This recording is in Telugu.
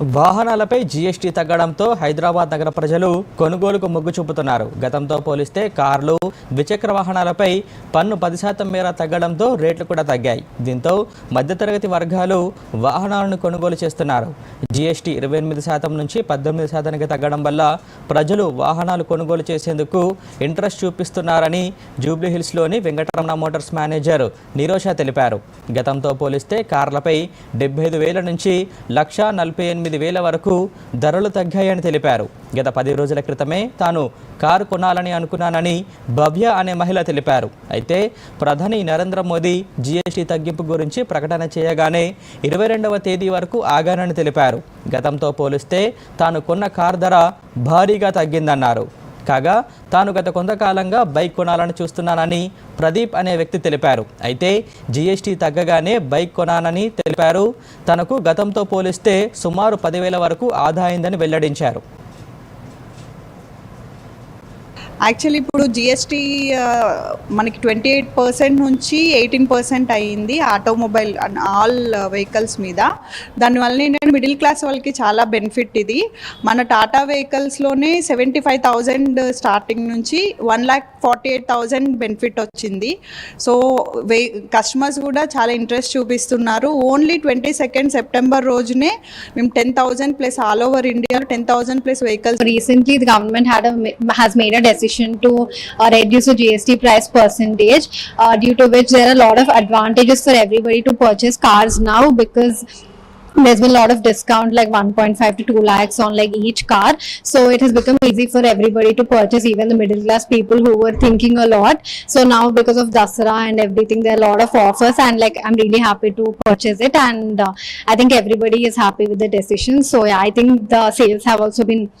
వాహనాలపై జీఎస్టీ తగ్గడంతో హైదరాబాద్ నగర ప్రజలు కొనుగోలుకు మొగ్గు చూపుతున్నారు. గతంతో పోలిస్తే కార్లు ద్విచక్ర వాహనాలపై పన్ను పది శాతం మేర తగ్గడంతో రేట్లు కూడా తగ్గాయి. దీంతో మధ్యతరగతి వర్గాలు వాహనాలను కొనుగోలు చేస్తున్నారు. జీఎస్టీ ఇరవై ఎనిమిది శాతం నుంచి పద్దెనిమిది శాతానికి తగ్గడం వల్ల ప్రజలు వాహనాలు కొనుగోలు చేసేందుకు ఇంట్రెస్ట్ చూపిస్తున్నారని జూబ్లీహిల్స్లోని వెంకటరమణ మోటార్స్ మేనేజర్ నిరోష తెలిపారు. గతంతో పోలిస్తే కార్లపై డెబ్బై ఐదు వేల నుంచి లక్ష నలభై ఎనిమిది వేల వరకు ధరలు తగ్గాయని తెలిపారు. గత పది రోజుల క్రితమే తాను కారు కొనాలని అనుకున్నానని భవ్య అనే మహిళ తెలిపారు. అయితే ప్రధాని నరేంద్ర మోదీ జీఎస్టీ తగ్గింపు గురించి ప్రకటన చేయగానే ఇరవై రెండవ తేదీ వరకు ఆగానని తెలిపారు. గతంతో పోలిస్తే తాను కొన్న కార్ ధర భారీగా తగ్గిందన్నారు. కాగా తాను గత కొంతకాలంగా బైక్ కొనాలని చూస్తున్నానని ప్రదీప్ అనే వ్యక్తి తెలిపారు. అయితే జీఎస్టీ తగ్గగానే బైక్ కొనానని తెలిపారు. తనకు గతంతో పోలిస్తే సుమారు పదివేల వరకు ఆదాయిందని వెల్లడించారు. యాక్చువల్లీ ఇప్పుడు జిఎస్టీ మనకి ట్వంటీ ఎయిట్ పర్సెంట్ నుంచి ఎయిటీన్ పర్సెంట్ అయ్యింది ఆటోమొబైల్ ఆల్ వెహికల్స్ మీద. దానివల్ల ఏంటంటే మిడిల్ క్లాస్ వాళ్ళకి చాలా బెనిఫిట్ ఇది. మన టాటా వెహికల్స్లోనే సెవెంటీ ఫైవ్ థౌజండ్ స్టార్టింగ్ నుంచి one lakh forty eight thousand benefit వచ్చింది. సో వే కస్టమర్స్ కూడా చాలా ఇంట్రెస్ట్ చూపిస్తున్నారు. ఓన్లీ ట్వంటీ సెకండ్ సెప్టెంబర్ రోజునే మేము ten thousand plus all over ఇండియాలో ten thousand plus vehicles recently the government had a has made decision to uh, reduce the GST price percentage, uh, due to which there are a lot of advantages for everybody to purchase cars now because there's been a lot of discount like 1.5 to 2 lakhs on like each car. So it has become easy for everybody to purchase even the middle class people who were thinking a lot. So now because of dasara and everything there are a lot of offers and like i'm really happy to purchase it. And uh, i think everybody is happy with the decision. So yeah i think the sales have also been